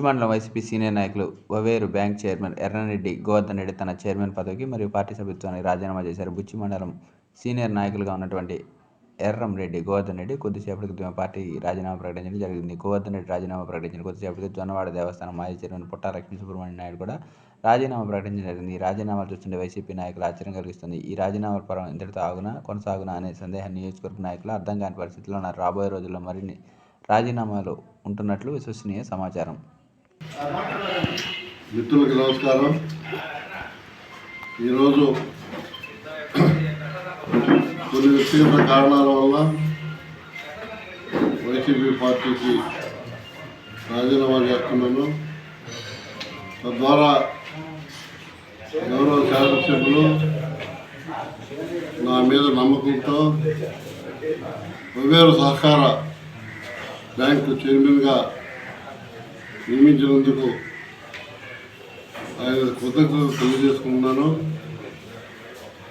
బుచ్చిమండలం YCP senior నాయకులు వవేరు bank chairman Erranareddy Govardhan Reddy తన chairman పదవికి మరియు పార్టీ సభ్యత్వానికి రాజీనామా చేశారు. బుచ్చి మండలం సీనియర్ నాయకులుగా ఉన్నటువంటి ఎర్రం రెడ్డి గోవర్ధన్ రెడ్డి కొద్దిసేపటికి తమ పార్టీ రాజీనామా ప్రకటించడం జరిగింది. గోవర్ధన్ రెడ్డి రాజీనామా ప్రకటించిన కొద్దిసేపటికి జొన్నవాడ దేవస్థానం మాజీ చైర్మన్ పుట్ట లక్ష్మీ సుబ్రహ్మణ్య నాయుడు కూడా రాజీనామా ప్రకటించడం జరిగింది. ఈ రాజీనామాలు చూస్తుంటే వైసీపీ నాయకులు ఆశ్చర్యం కలిగిస్తుంది. ఈ రాజీనామాల పరం ఇంతటితో ఆగునా కొనసాగునా అనే సందేహం నియోజకవర్గ నాయకులు అర్థం కాని పరిస్థితిలో ఉన్నారు. రాబోయే రోజుల్లో మరిన్ని రాజీనామాలు ఉంటున్నట్లు విశ్వసనీయ సమాచారం. మిత్రులకు నమస్కారం. ఈరోజు కొన్ని వ్యక్తిగత కారణాల వల్ల వైసీపీ పార్టీకి రాజీనామా చేస్తున్నాను. తద్వారా గౌరవ శాసనసభ్యులు నా మీద నమ్మకంతో వెవ్వేరు సహకార బ్యాంకు చైర్మన్గా నియమించినందుకు ఆయన కృతజ్ఞతలు తెలియజేసుకుంటున్నాను.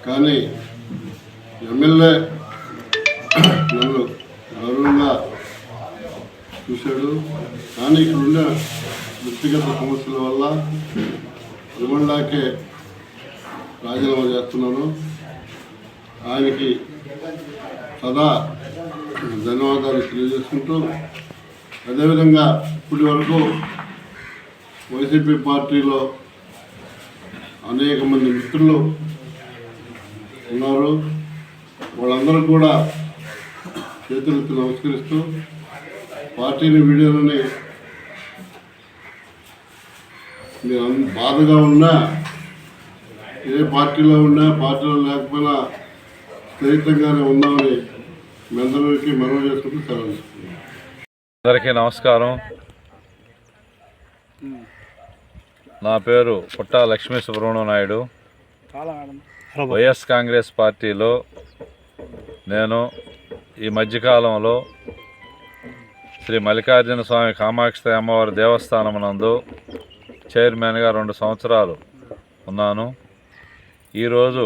కానీ ఎమ్మెల్యే నన్ను గౌరవంగా చూశాడు. కానీ ఇక్కడ ఉన్న వ్యక్తిగత సమస్యల వల్ల రిమండాకే రాజీనామా చేస్తున్నాను. ఆయనకి సదా ధన్యవాదాలు తెలియజేసుకుంటూ అదేవిధంగా ఇప్పటి వరకు వైసీపీ పార్టీలో అనేక మంది మిత్రులు ఉన్నారు. వాళ్ళందరూ కూడా చేతులెత్తి నమస్కరిస్తూ పార్టీని వీడియోలని మీరు బాధగా ఉన్నా ఏ పార్టీలో ఉన్నా పార్టీలో లేకపోయినా స్నేహితంగానే ఉన్నామని మీ అందరికీ మనవి చేసుకుంటూ సెలవు అందరికీ నమస్కారం. నా పేరు పుట్టా లక్ష్మీ సుబ్రహ్మణ్యం నాయుడు. వైఎస్ కాంగ్రెస్ పార్టీలో నేను ఈ మధ్యకాలంలో శ్రీ మల్లికార్జున స్వామి కామాక్షి అమ్మవారి దేవస్థానం నందు చైర్మన్గా రెండు సంవత్సరాలు ఉన్నాను. ఈరోజు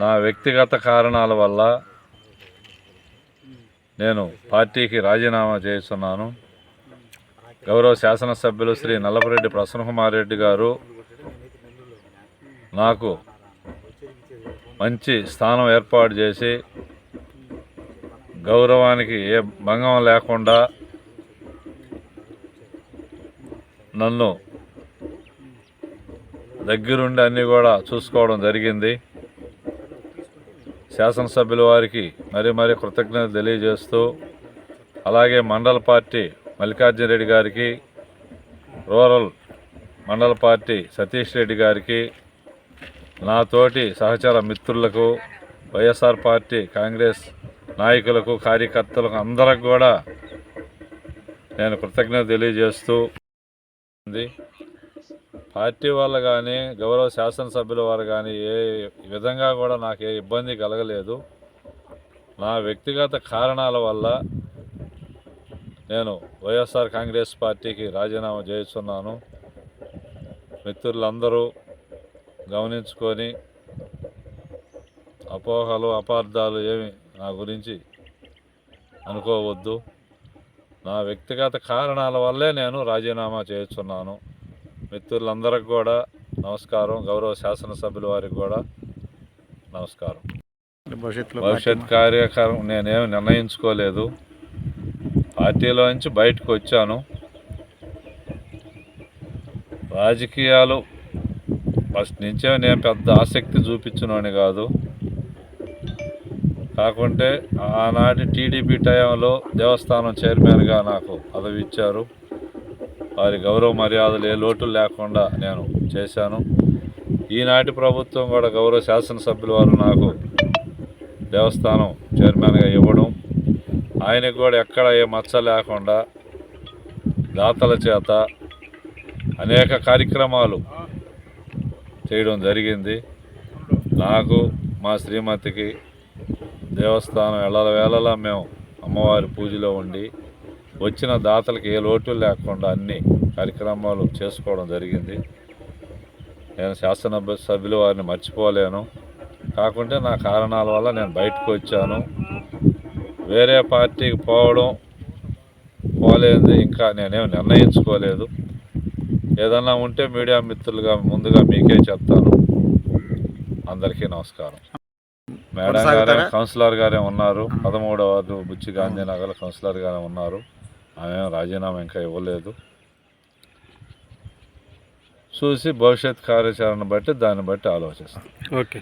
నా వ్యక్తిగత కారణాల వల్ల నేను పార్టీకి రాజీనామా చేస్తున్నాను. గౌరవ శాసనసభ్యులు శ్రీ నల్లపరెడ్డి ప్రసన్నకుమార్ రెడ్డి గారు నాకు మంచి స్థానం ఏర్పాటు చేసి గౌరవానికి ఏ భంగం లేకుండా నన్ను దగ్గరుండి అన్నీ కూడా చూసుకోవడం జరిగింది. శాసనసభ్యుల వారికి మరీ మరీ కృతజ్ఞత తెలియజేస్తూ అలాగే మండల పార్టీ మల్లికార్జున రెడ్డి గారికి రూరల్ మండల పార్టీ సతీష్ రెడ్డి గారికి నా తోటి సహచర మిత్రులకు వైఎస్ఆర్ పార్టీ కాంగ్రెస్ నాయకులకు కార్యకర్తలకు అందరికి కూడా నేను కృతజ్ఞత తెలియజేస్తూ ఉంది. పార్టీ వాళ్ళు కానీ గౌరవ శాసనసభ్యుల వారు కానీ ఏ విధంగా కూడా నాకు ఏ ఇబ్బంది కలగలేదు. నా వ్యక్తిగత కారణాల వల్ల నేను వైఎస్ఆర్ కాంగ్రెస్ పార్టీకి రాజీనామా చేస్తున్నాను. మిత్రులందరూ గమనించుకొని అపోహలు అపార్థాలు ఏమి నా గురించి అనుకోవద్దు. నా వ్యక్తిగత కారణాల వల్లే నేను రాజీనామా చేస్తున్నాను. మిత్రులందరికి కూడా నమస్కారం గౌరవ శాసనసభ్యుల వారికి కూడా నమస్కారం. భవిష్యత్ కార్యక్రమం నేనేం నిర్ణయించుకోలేదు. పార్టీలో నుంచి బయటకు వచ్చాను. రాజకీయాలు ఫస్ట్ నుంచే నేను పెద్ద ఆసక్తి చూపించినోని కాదు. కాకుంటే ఆనాటి టీడీపీ టైంలో దేవస్థానం చైర్మన్గా నాకు పదవి ఇచ్చారు. వారి గౌరవ మర్యాదలు ఏ లోటు లేకుండా నేను చేశాను. ఈనాటి ప్రభుత్వం కూడా గౌరవ శాసనసభ్యుల వారు నాకు దేవస్థానం చైర్మన్గా ఇవ్వడం ఆయనకు కూడా ఎక్కడ ఏ మచ్చ లేకుండా దాతల చేత అనేక కార్యక్రమాలు చేయడం జరిగింది. నాకు మా శ్రీమతికి దేవస్థానం ఎల్లల వేళలా మేము అమ్మవారి పూజలో ఉండి వచ్చిన దాతలకు ఏ లోటు లేకుండా అన్ని కార్యక్రమాలు చేసుకోవడం జరిగింది. నేను శాసన సభ్యులు వారిని మర్చిపోలేను. కాకుంటే నా కారణాల వల్ల నేను బయటకు వచ్చాను. వేరే పార్టీకి పోవడం పోలే లేనిది ఇంకా నేనేం నిర్ణయించుకోలేదు. ఏదన్నా ఉంటే మీడియా మిత్రులుగా ముందుగా మీకే చెప్తాను. అందరికీ నమస్కారం. మేడం గారే కౌన్సిలర్ గారే ఉన్నారు. పదమూడవ వార్డు బుచ్చి గాంధీనగర్ కౌన్సిలర్ గారే ఉన్నారు. ఆమె రాజీనామా ఇంకా ఇవ్వలేదు. చూసి భవిష్యత్ కార్యాచరణ బట్టి దాన్ని బట్టి ఆలోచిస్తాం. ఓకే.